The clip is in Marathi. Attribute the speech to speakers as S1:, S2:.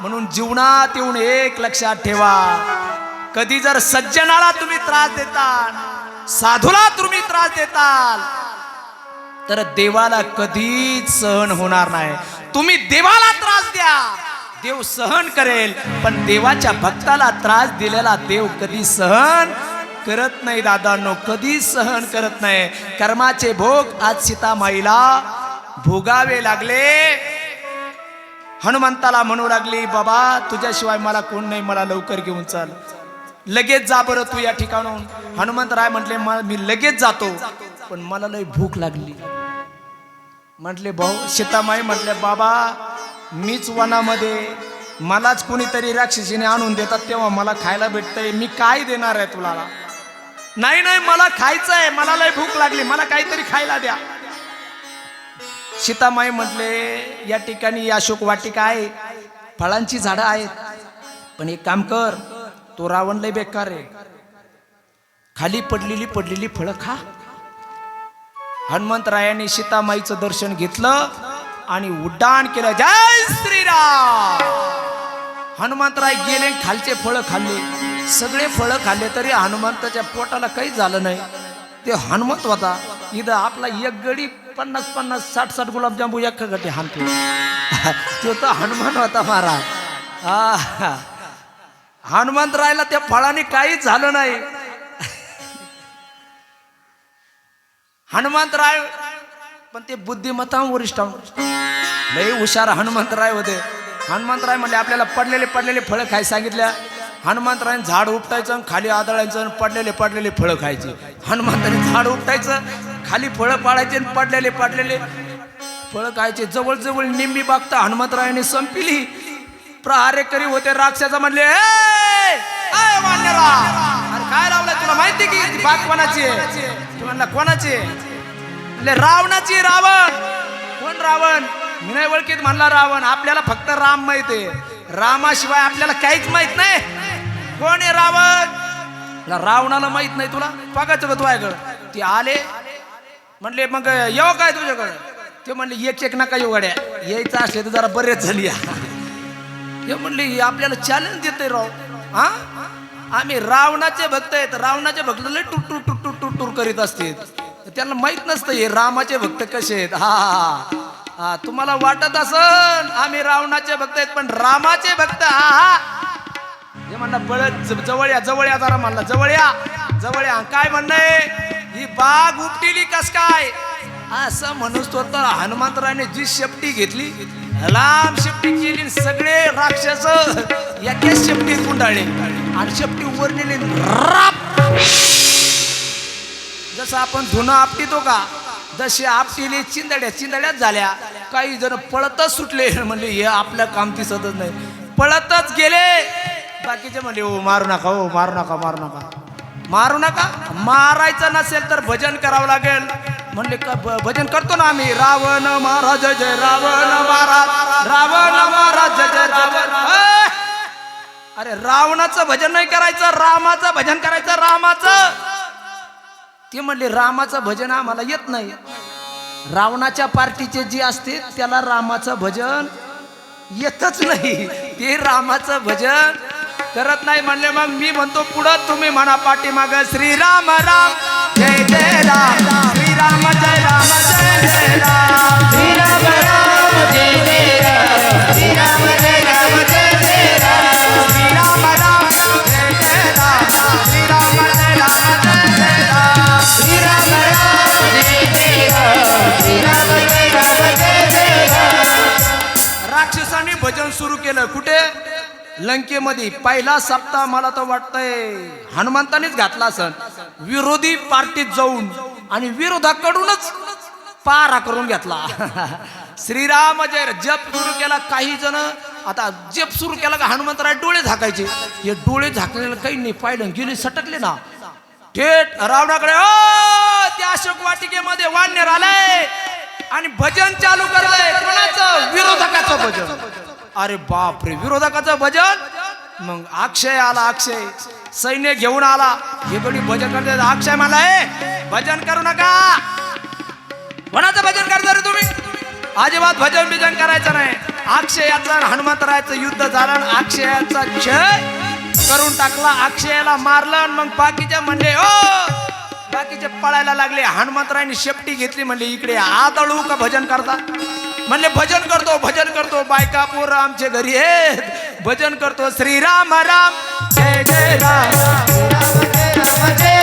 S1: म्हणून जीवनात येऊन एक लक्षात ठेवा. कधी जर सज्जनाला तुम्ही त्रास देताल साधूला तुम्ही त्रास देताल तर देवाला कधीच सहन होणार नाही. तुम्ही देवाला त्रास द्या. देव सहन करेल पण देवाच्या भक्ताला त्रास दिलेला देव कधी सहन करत नाही दादांनो कधी सहन करत नाही. कर्माचे भोग आज सीतामाईला भोगावे लागले. हनुमंताला म्हणू लागली बाबा तुझ्याशिवाय मला कोण नाही मला लवकर घेऊन चाल. लगेच जा बरं तू या ठिकाणून. हनुमंतराय म्हटले मी लगेच जातो. पण मला लय भूक लागली. म्हटले भाऊ सीतामाई म्हटले बाबा मीच वनामध्ये मलाच कोणीतरी राक्षसीने आणून देतात तेव्हा मला खायला भेटतंय मी काय देणार आहे तुला? नाही नाही मला खायचं आहे मला लय भूक लागली मला काहीतरी खायला द्या. सीतामाई म्हटले या ठिकाणी अशोक वाटिका आहे फळांची झाडं आहेत. पण एक काम कर तो रावण लय बेकार आहे. खाली पडलेली पडलेली फळं खा. हनुमंतरायाने सीतामाईचं दर्शन घेतलं आणि उड्डाण केलं जय श्रीराम! हनुमंतराय गेले खालचे फळं खाल्ले. सगळे फळं खाल्ले तरी हनुमंताच्या पोटाला काही झालं नाही. ते हनुमंत होता. इथं आपला एक गडी पन्नास पन्नास साठ साठ गुलाबजांबू एक गटी हाणतो तो तर हनुमान होता महाराज. हा हनुमंतरायला त्या फळाने काहीच झालं नाही. हनुमंतराय पण ते बुद्धिमत्ता वरिष्ठ लय हुशार हनुमंतराय होते. हनुमंतराय म्हणजे आपल्याला पडलेले पडलेले फळं खाय सांगितल्या. हनुमंतरायने झाड उपटायचं आणि खाली आदळायचं आणि पडलेले पडलेले फळं खायचे. हनुमंताने झाड उपटायचं खाली फळं पाडायचे आणि पडलेले पडलेले. फळं खायचे. जवळजवळ निम्मी बागता हनुमंतरायाने संपिली. प्रहारेकरी होते राक्षसा म्हणले अरे काय लावलं तुला माहिती की? बाग कोणाची आहे? तू म्हणला कोणाची रावणाची रावण. कोण रावण? मी नाही ओळखीत म्हणला रावण. आपल्याला फक्त राम माहीत आहे. रामाशिवाय आपल्याला काहीच माहीत नाही. कोण आहे रावण? रावणाला माहीत नाही तुला. बघायचं का तू ऐकड ते आले म्हणले मग येऊ काय तुझ्याकडे? ते म्हणले एक एक नका येऊ गड्या. यायचं असले तर जरा बरेच झाली हे म्हणले हे आपल्याला चॅलेंज देते राव. हा? आम्ही रावणाचे भक्त आहेत. रावणाचे भक्त लय टुटूर टुटूर टुटूर करीत असते त्यांना माहीत नसतं हे रामाचे भक्त कसे आहेत. हा हा हा. तुम्हाला वाटत असन आम्ही रावणाचे भक्त आहेत पण रामाचे भक्त हा हा. हे म्हणला बळत ज- जवळ या जवळ या जरा म्हणला. जवळ या जवळ या. काय म्हणणं आहे? ही बाग उपटिली कस काय? असं म्हणूस तो तर हनुमंतराने जी शेपटी घेतली लांब शेपटी केली सगळे राक्षस एका शेपटीत गुंडाळले. आणि शेपटी वर नेली जसं आपण धुणं आपटितो का जसे आपटिले चिंदड्या चिंदड्याच झाल्या. काही जण पळतच सुटले. म्हणले हे आपलं काम दिसतच नाही. पळतच गेले. बाकीचे म्हणले हो मारू नका हो मारू नका मारू नका. मारू नका. मारायचं नसेल तर भजन करावं लागेल. म्हणले भ- भजन करतो ना आम्ही. रावण महाराज जय रावण महाराज. रावण महाराज जय जय रावण. अरे रावणाचं भजन नाही करायचं रामाचं भजन करायचं रामाचं. ते म्हणले रामाचं भजन आम्हाला येत नाही. रावणाच्या पार्टीचे जे असते त्याला रामाचं भजन येतच नाही. ते रामाचं भजन करत नाही म्हणले मग मी म्हणतो पुढं तुम्ही म्हणा पाठीमाग श्रीराम राम जय जय राम श्रीराम जय राम जय जय राम श्रीराम राम जय जय राम श्रीराम जय राम जय जय राम श्रीराम राम जय जय राम श्रीराम जय राम जय जय राम श्रीराम राम जय जय राम श्रीराम जय राम जय जय राम भजन सुरू केलं कुठे लंकेमध्ये पहिला सप्ताह मला तर वाटतंय हनुमंतानेच घातला सण विरोधी पार्टीत जाऊन आणि विरोधाकडूनच पारा करून घेतला. श्रीराम जय जप सुरू केला काही जण. आता जप सुरू केला का हनुमंतराय डोळे झाकायचे. हे डोळे झाकलेलं काही नाही पाहिलं गेले सटकले ना. थेट रावणाकडे "ओ, त्या अशोक वाटिकेमध्ये वाढण्यात आलंय आणि भजन चालू करलंय. कोणाचं? विरोधकाचं भजन. अरे बापरे विरोधकाचं भजन? मग अक्षय आला अक्षय. सैन्य घेऊन आला. हे कोणी भजन करते अक्षय मला भजन करू नका. कोणाचं भजन करता रे तुम्ही. अजिबात भजन बिजन करायचं नाही. अक्षयाचा हनुमंतरायचं युद्ध झालं आणि अक्षयाचा क्षय करून टाकला. अक्षयाला मारलं आणि मग बाकीच्या म्हणले ओ बाकीचे पळायला लागले हनुमंतरायने शेपटी घेतली म्हणले इकडे आदळू का भजन करता म्हणले भजन करतो भजन करतो बायका पोर आमचे घरी आहेत भजन करतो श्रीराम राम जय जय राम
S2: जय जय राम